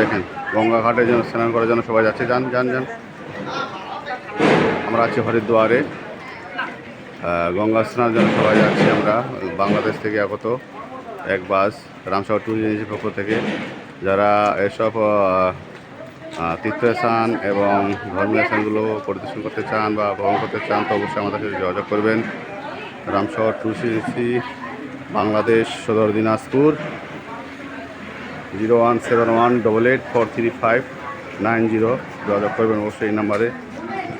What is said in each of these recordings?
দেখেন গঙ্গা ঘাটে যেন স্নান করার জন্য সবাই যাচ্ছে। যান যান যান। আমরা আছি হরিদ্বারে। গঙ্গা স্নানের জন্য সবাই যাচ্ছি আমরা, বাংলাদেশ থেকে আগত এক বাস, রামসাগর ট্যুরিজম এজেন্সির পক্ষ থেকে। যারা এসব তীর্থস্থান এবং ধর্মীয় স্থানগুলো পরিদর্শন করতে চান বা ভ্রমণ করতে চান, তো অবশ্যই আমাদের সাথে যোগাযোগ করবেন। Ramsagar agency Bangladesh Sadar Dinajpur. Zero one seven one double eight four three five nine zero যোগাযোগ করবেন অবশ্যই এই নাম্বারে।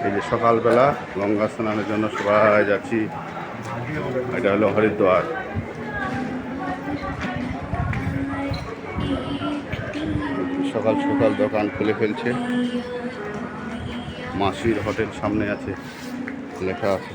এই যে সকালবেলা গঙ্গা স্নানের জন্য সবাই যাচ্ছি। এটা হলো হরিদ্বার। সকাল সকাল দোকান খুলে ফেলছে। মাসির হোটেল সামনে আছে, লেখা আছে।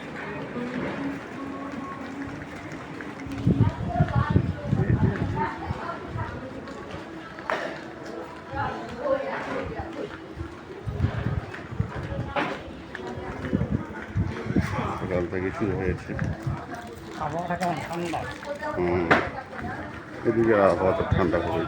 সকাল থেকে শুরু হয়েছে। আবহাওয়াটা ঠান্ডা? হুম। এদিকে আবহাওয়া তো ঠান্ডা খুবই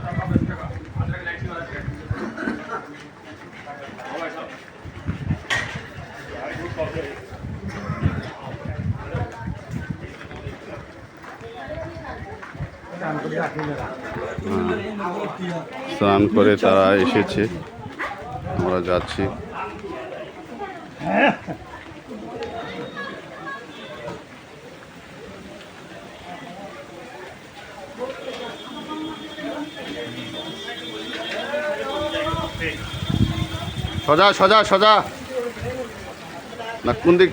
স্নান করে তারা এসেছে। আমরা যাচ্ছি। সোজা সোজা সোজা। না কোন দিক?